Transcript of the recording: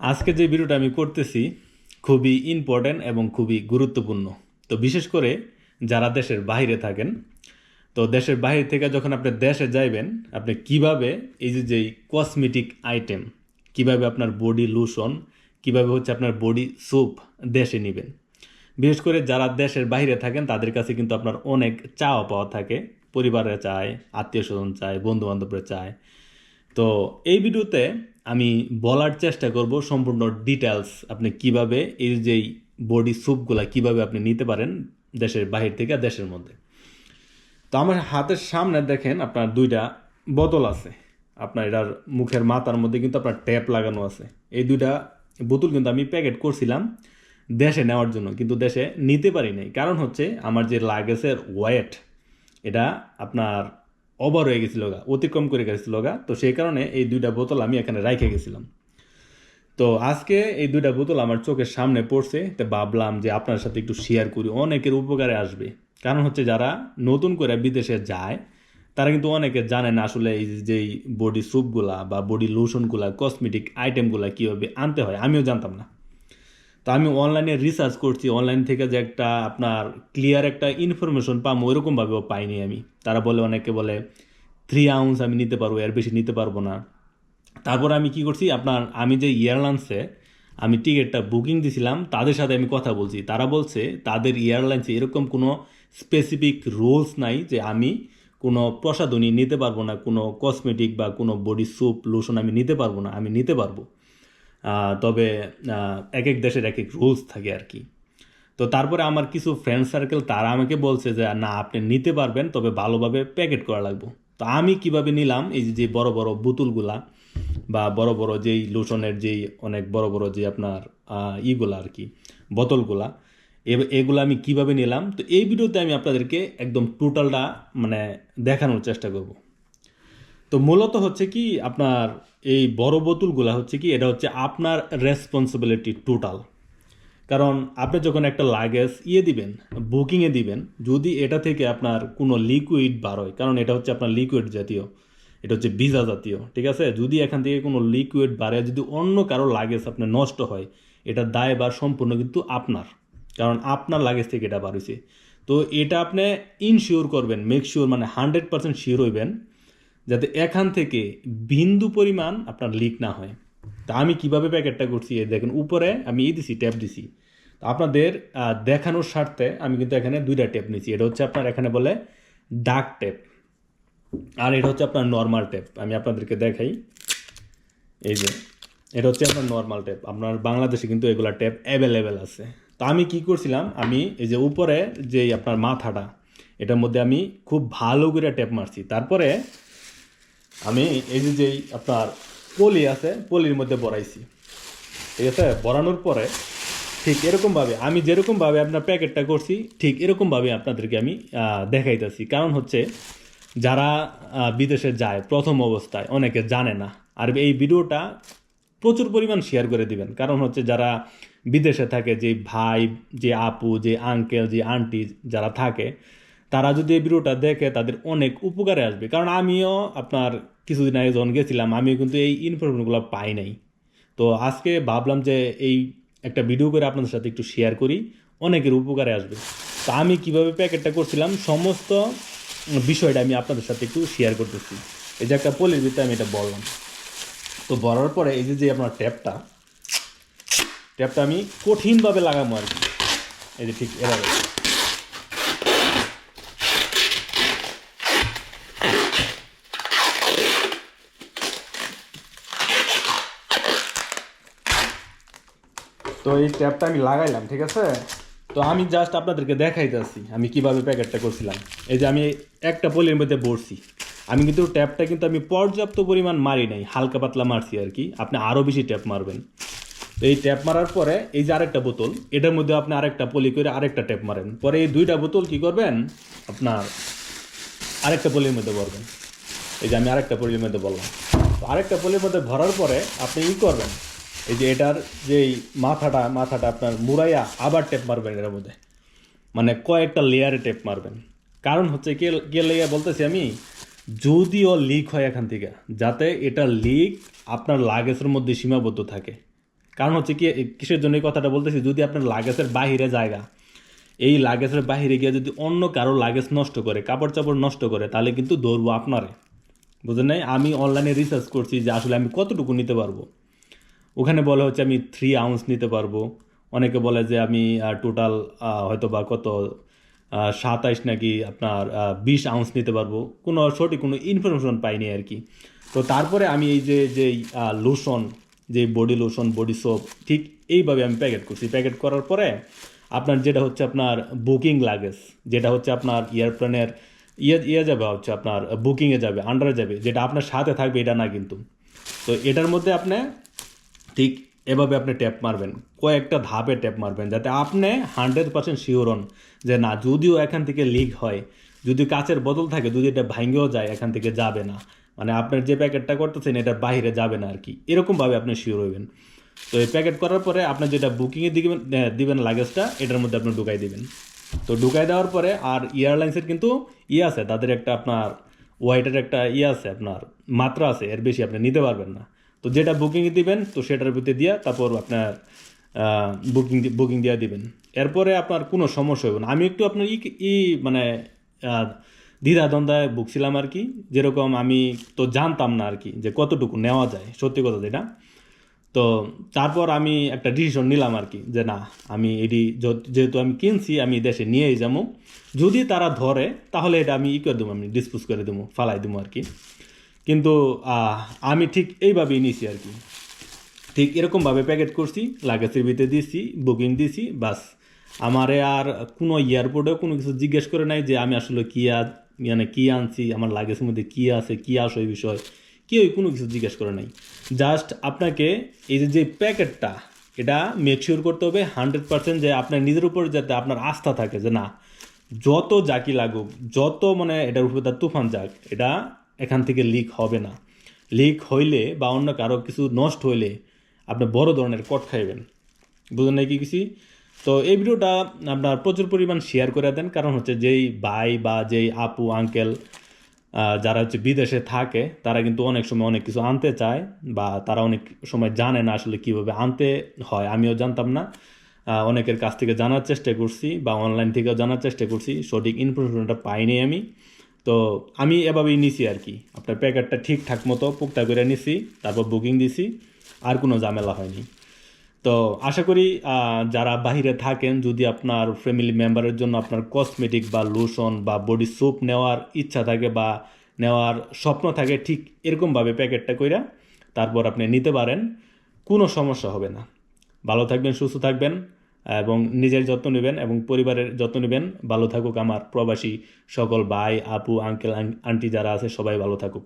আজকে যে ভিডিওটা আমি করতেছি খুবই ইম্পর্ট্যান্ট এবং খুবই গুরুত্বপূর্ণ। তো বিশেষ করে যারা দেশের বাইরে থাকেন, তো দেশের বাইরে থেকে যখন আপনি দেশে যাইবেন, আপনি কীভাবে এই যে যেই কসমেটিক আইটেম কীভাবে আপনার বডি লোশন কীভাবে হচ্ছে আপনার বডি সোপ দেশে নেবেন। বিশেষ করে যারা দেশের বাইরে থাকেন, তাদের কাছে কিন্তু আপনার অনেক চাওয়া পাওয়া থাকে। পরিবারে চায়, আত্মীয় স্বজন চায় বন্ধু বান্ধবরা চায়। তো এই ভিডিওতে আমি বলার চেষ্টা করব সম্পূর্ণ ডিটেলস আপনি কীভাবে এই যেই বডি স্যুপগুলা কীভাবে আপনি নিতে পারেন দেশের বাহির থেকে দেশের মধ্যে। তো আমার হাতের সামনে দেখেন আপনার দুইটা বোতল আছে। আপনার এটার মুখের মাথার মধ্যে কিন্তু আপনার ট্যাপ লাগানো আছে। এই দুইটা বোতল কিন্তু আমি প্যাকেট করছিলাম দেশে নেওয়ার জন্য, কিন্তু দেশে নিতে পারি নাই। কারণ হচ্ছে আমার যে লাগেজের ওয়েট এটা আপনার ওভার হয়ে গেছিল গা, অতিক্রম করে গেছিল গা। তো সেই কারণে এই দুইটা বোতল আমি এখানে রাইখে গেছিলাম। তো আজকে এই দুইটা বোতল আমার চোখের সামনে পড়ছে, তো ভাবলাম যে আপনার সাথে একটু শেয়ার করি, অনেকের উপকারে আসবে। কারণ হচ্ছে যারা নতুন করে বিদেশে যায়, তারা কিন্তু অনেকে জানে না আসলে এই যেই বডি স্যুপগুলা বা বডি লোশনগুলা কসমেটিক আইটেমগুলা কীভাবে আনতে হয়, আমিও জানতাম না। তো আমি অনলাইনে রিসার্চ করছি অনলাইন থেকে যে একটা আপনার ক্লিয়ার একটা ইনফরমেশন পাম ওইরকমভাবেও পাইনি আমি। তারা বলে, অনেকে বলে থ্রি আউন্স আমি নিতে পারব, এর বেশি নিতে পারব না। তারপর আমি কি করছি, আপনার আমি যে এয়ারলাইন্সে আমি টিকিটটা বুকিং দিছিলাম, তাদের সাথে আমি কথা বলছি। তারা বলছে, তাদের এয়ারলাইন্সে এরকম কোনো স্পেসিফিক রুলস নাই যে আমি কোনো প্রসাধনী নিতে পারব না, কোনো কসমেটিক বা কোনো বডি স্যুপ লোশন আমি নিতে পারব না, আমি নিতে পারব। তবে এক এক দেশের এক এক রুলস থাকে আর কি। তো তারপরে আমার কিছু ফ্রেন্ড সার্কেল তারা আমাকে বলছে যে, না, আপনি নিতে পারবেন, তবে ভালোভাবে প্যাকেট করা লাগবে। তো আমি কীভাবে নিলাম? এই যে বড় বড় বোতলগুলা বা বড় বড় যেই লোশনের যেই অনেক বড় বড় যে আপনার ইগুলা আর কি, বোতলগুলা এগুলো আমি কীভাবে নিলাম? তো এই ভিডিওতে আমি আপনাদেরকে একদম টোটালটা মানে দেখানোর চেষ্টা করব। তো মূলত হচ্ছে কি, আপনার এই বড় বোতলগুলা হচ্ছে কি, এটা হচ্ছে আপনার রেসপন্সিবিলিটি টোটাল কারণ আপনি যখন একটা লাগেজ ইয়ে দিবেন বুকিংয়ে দিবেন, যদি এটা থেকে আপনার কোনো লিকুইড বার হয়, কারণ এটা হচ্ছে আপনার লিকুইড জাতীয়, এটা হচ্ছে ভিজা জাতীয়, ঠিক আছে? যদি এখান থেকে কোনো লিকুইড বাড়ে যদি অন্য কারও লাগেজ আপনার নষ্ট হয়, এটা দায় বা সম্পূর্ণ কিন্তু আপনার, কারণ আপনার লাগেজ থেকে এটা বার হয়েছে। তো এটা আপনি ইনশিওর করবেন মেক শিওর মানে হান্ড্রেড পার্সেন্ট শিওর হইবেন যাতে এখান থেকে বিন্দু পরিমাণ আপনার লিক না হয়। তা আমি কীভাবে প্যাকেটটা করছি দেখেন, উপরে আমি ই দিছি ট্যাপ দিছি। তো আপনাদের দেখানোর স্বার্থে আমি কিন্তু এখানে দুইটা ট্যাপ নিছি। এটা হচ্ছে আপনার এখানে বলে ডাক ট্যাপ আর এটা হচ্ছে আপনার নর্মাল ট্যাপ আমি আপনাদেরকে দেখাই। এই যে, এটা হচ্ছে আপনার নর্মাল ট্যাপ আপনার বাংলাদেশে কিন্তু এগুলা ট্যাপ অ্যাভেলেবেল আছে। তো আমি কি করছিলাম, আমি এই যে উপরে যে আপনার মাথাটা, এটার মধ্যে আমি খুব ভালো করে ট্যাপ মারছি। তারপরে আমি এই যে যেই আপনার পলি আছে, পলির মধ্যে বড়াইছি। ঠিক আছে? বড়ানোর পরে ঠিক এরকমভাবে আমি যেরকমভাবে আপনার প্যাকেটটা করছি, ঠিক এরকমভাবে আপনাদেরকে আমি দেখাইতেছি। কারণ হচ্ছে যারা বিদেশে যায় প্রথম অবস্থায়, অনেকে জানে না। আর এই ভিডিওটা প্রচুর পরিমাণ শেয়ার করে দিবেন। কারণ হচ্ছে যারা বিদেশে থাকে, যে ভাই, যে আপু, যে আঙ্কেল যে আন্টি যারা থাকে তারা যদি এই ভিডিওটা দেখে, তাদের অনেক উপকারে আসবে। কারণ আমিও আপনার কিছুদিন আগে যখন গেছিলাম, আমিও কিন্তু এই ইনফরমেশনগুলো পাই নাই। তো আজকে ভাবলাম যে এই একটা ভিডিও করে আপনাদের সাথে একটু শেয়ার করি, অনেকের উপকারে আসবে। তো আমি কীভাবে প্যাকেটটা করছিলাম, সমস্ত বিষয়টা আমি আপনাদের সাথে একটু শেয়ার করতেছি। এই যে একটা পলির ভিতরে আমি এটা বললাম তো বলার পরে এই যে যে আপনার ট্যাপটা ট্যাপটা আমি কঠিনভাবে লাগাবো আর কি। এই যে ঠিক এভাবে। তো এই ট্যাপটা আমি লাগাইলাম, ঠিক আছে? তো আমি জাস্ট আপনাদেরকে দেখাইতেছি আমি কীভাবে প্যাকেটটা করছিলাম। এই যে আমি একটা পলির মধ্যে বসছি আমি কিন্তু ট্যাপটা কিন্তু আমি পর্যাপ্ত পরিমাণ মারি নাই, হালকা পাতলা মারছি আর কি। আপনি আরও বেশি ট্যাপ মারবেন। তো এই ট্যাপ মারার পরে এই যে আরেকটা বোতল, এটার মধ্যে আপনি আরেকটা পলি করে আরেকটা ট্যাপ মারেন। পরে এই দুইটা বোতল কি করবেন? আপনার আরেকটা পলির মধ্যে ভরবেন। এই যে আমি আরেকটা পলির মধ্যে বললাম তো আরেকটা পলির মধ্যে ভরার পরে আপনি ই করবেন। এই যে এটার যেই মাথাটা মাথাটা আপনার মুড়াইয়া আবার টেপ মারবেন এটার মধ্যে। মানে কয়েকটা লেয়ারে টেপ মারবেন। কারণ হচ্ছে কে কে লেগে বলতেছি আমি? যদিও লিক হয় এখান থেকে, যাতে এটা লিক আপনার লাগেজের মধ্যে সীমাবদ্ধ থাকে। কারণ হচ্ছে কি, কিসের জন্য এই কথাটা বলতেছি? যদি আপনার লাগেজের বাহিরে জায়গা, এই লাগেজের বাহিরে গিয়ে যদি অন্য কারও লাগেজ নষ্ট করে কাপড় চাপড় নষ্ট করে, তাহলে কিন্তু ধরবো আপনারে। বুঝলেন নাই? আমি অনলাইনে রিসার্চ করছি যে আসলে আমি কতটুকু নিতে পারব। ওখানে বলে হচ্ছে আমি থ্রি আউন্স নিতে পারব। অনেকে বলে যে আমি টোটাল হয়তো বা কত সাতাইশ নাকি আপনার বিশ আউন্স নিতে পারব। কোনো সঠিক কোনো ইনফরমেশন পাইনি আর কি। তো তারপরে আমি এই যে যে লোশন যে বডি লোশন বডি সোপ ঠিক এইভাবে আমি প্যাকেট করছি। প্যাকেট করার পরে আপনার যেটা হচ্ছে আপনার বুকিং লাগেজ, যেটা হচ্ছে আপনার এয়ারপ্লেনের ইয়ে ইয়ে যাবে হচ্ছে আপনার বুকিংয়ে যাবে আন্ডারে যাবে, যেটা আপনার সাথে থাকবে, এটা না কিন্তু। তো এটার মধ্যে আপনি ঠিক এভাবে আপনি ট্যাপ মারবেন, কয়েকটা ধাপে ট্যাপ মারবেন যাতে আপনি হান্ড্রেড পার্সেন্ট শিওর হন যে না, যদিও এখান থেকে লিক হয়, যদি কাচের বদল থাকে, যদি এটা ভাঙ্গেও যায়, এখান থেকে যাবে না। মানে আপনার যে প্যাকেটটা করতেছেন, এটা বাইরে যাবে না আর কি এরকমভাবে আপনি শিওর হইবেন। তো এই প্যাকেট করার পরে আপনি যেটা বুকিংয়ে দিবেন দিবেন লাগেজটা এটার মধ্যে আপনি ঢুকাই দিবেন। তো ঢুকাই দেওয়ার পরে আর এয়ারলাইন্সের কিন্তু ইয়ে আছে, তাদের একটা আপনার ওয়াইটের একটা ইয়ে আছে, আপনার মাত্রা আছে, এর বেশি আপনি নিতে পারবেন না। তো যেটা বুকিংয়ে দিবেন, তো সেটার ভিতরে দিয়া তারপর আপনার বুকিং বুকিং দিয়ে দিবেন। এরপরে আপনার কোনো সমস্যা হবে না। আমি একটু আপনার ই ই মানে দ্বিধাদ্বন্দ্বায় ভুগছিলাম আর কি। যেরকম আমি তো জানতাম না আর কি যে কতটুকু নেওয়া যায়। সত্যি কথা যেটা। তো তারপর আমি একটা ডিসিশন নিলাম আর কি যে না, আমি এটি যেহেতু আমি কিনছি, আমি দেশে নিয়েই যাব। যদি তারা ধরে, তাহলে এটা আমি ই করে দেবো, আমি ডিসপোজ করে দেবো, ফালাই দেবো আর কি। কিন্তু আমি ঠিক এইভাবেই নিছি আর কি। ঠিক এরকমভাবে প্যাকেট করছি লাগেজের ভিতরে দিয়েছি বুকিং দিয়েছি বাস। আমারে আর কোনো এয়ারপোর্টেও কোনো কিছু জিজ্ঞেস করে নাই যে আমি আসলে কী মানে কী আনছি, আমার লাগেজের মধ্যে কী আছে, কী আসো এই বিষয়। কেউই কোনো কিছু জিজ্ঞেস করে নাই। জাস্ট আপনাকে এই যে যে প্যাকেটটা এটা মেকশিওর করতে হবে হান্ড্রেড পার্সেন্ট যে আপনার নিজের উপর যাতে আপনার আস্থা থাকে যে না, যত জাকি লাগুক, যত মানে এটার উপরে তার তুফান যাক, এটা এখান থেকে লিক হবে না। লিক হইলে বা অন্য কারও কিছু নষ্ট হইলে আপনি বড় ধরনের কট খাইবেন। বুঝলেন নাকি কিছু তো এই ভিডিওটা আপনার প্রচুর পরিমাণ শেয়ার করে দেন। কারণ হচ্ছে যেই ভাই বা যেই আপু আঙ্কেল যারা হচ্ছে বিদেশে থাকে, তারা কিন্তু অনেক সময় অনেক কিছু আনতে চায় বা তারা অনেক সময় জানে না আসলে কীভাবে আনতে হয়। আমিও জানতাম না। অনেকের কাছ থেকে জানার চেষ্টা করছি বা অনলাইন থেকেও জানার চেষ্টা করছি। সঠিক ইনফরমেশনটা পাইনি আমি। তো আমি এভাবেই নিছি আর কি। আপনার প্যাকেটটা ঠিকঠাক মতো পুকটা করে নিছি, তারপর বুকিং দিছি, আর কোনো ঝামেলা হয়নি। তো আশা করি যারা বাহিরে থাকেন, যদি আপনার ফ্যামিলি মেম্বারের জন্য আপনার কসমেটিক বা লোশন বা বডি সোপ নেওয়ার ইচ্ছা থাকে বা নেওয়ার স্বপ্ন থাকে, ঠিক এরকমভাবে প্যাকেটটা কইরা তারপর আপনি নিতে পারেন, কোনো সমস্যা হবে না। ভালো থাকবেন, সুস্থ থাকবেন। এবং নিজের যত্ন নেবেন এবং পরিবারের যত্ন নেবেন। ভালো থাকুক আমার প্রবাসী সকল ভাই, আপু আঙ্কেল আন্টি যারা আছে, সবাই ভালো থাকুক।